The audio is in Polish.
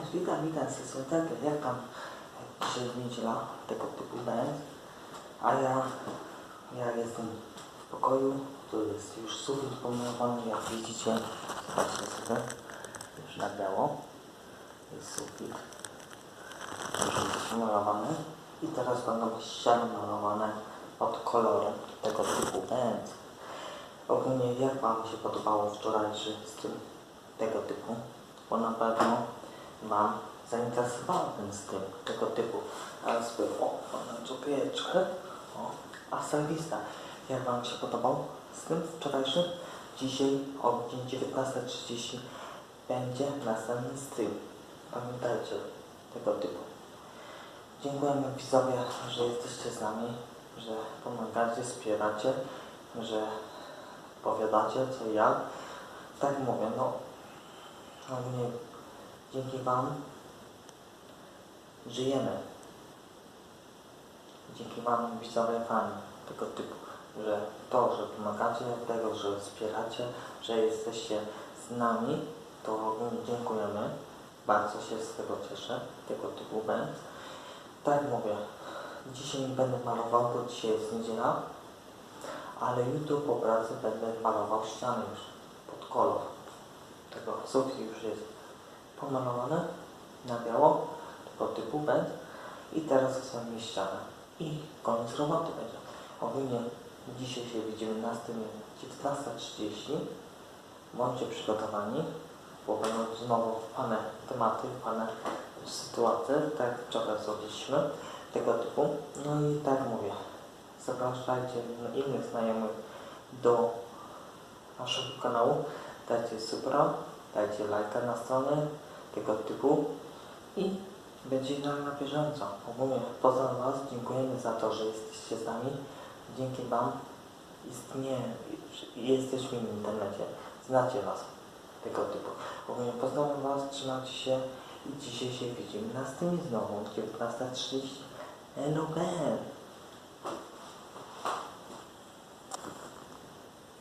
Cześć, witam, witam, sesję tak, jak tam dzisiaj jest niedziela, tego typu będ, a ja, ja jestem w pokoju, tu jest już sufit pomalowany, jak widzicie, zobaczcie sobie, już na biało, jest sufit, już jest pomalowany i teraz będą ściany malowane pod kolorem tego typu będ. Ogólnie jak Wam się podobało wczorajszy stream tego typu? Bo na pewno Wam zainteresował ten stream tego typu. Był, o, mamy cukiereczkę, o, a serwista. Jak Wam się podobał stream wczorajszy? Dzisiaj o godzinie 19.30 będzie następny stream. Pamiętajcie tego typu. Dziękujemy widzowie, że jesteście z nami, że pomagacie, wspieracie, że powiadacie co i jak. Tak mówię, no ogólnie dzięki Wam żyjemy. Dzięki Wam widzowie fani tego typu, że to, że pomagacie, tego, że wspieracie, że jesteście z nami, to dziękujemy. Bardzo się z tego cieszę, tego typu będ. Tak mówię, dzisiaj nie będę malował, bo dzisiaj jest niedziela, ale jutro po pracy będę malował ściany już pod kolor. Tego sufit już jest pomalowane na biało, tego typu będ i teraz chcemy ścianę. I koniec roboty będzie. Ogólnie dzisiaj się widzimy na streamie 19.30. Bądźcie przygotowani, bo będą znowu pane tematy, pane sytuacje, tak jak wczoraj zrobiliśmy, tego typu. No i tak mówię, zapraszajcie innych znajomych do naszego kanału, dajcie subra, dajcie lajka na stronę tego typu i będzie nam na bieżąco. Ogólnie poza Was dziękujemy za to, że jesteście z nami. Dzięki Wam istnieje, jesteśmy w internecie, znacie Was tego typu. Ogólnie pozdrawiam Was, trzymajcie się i dzisiaj się widzimy na streamie znowu 19.30. Hello, man.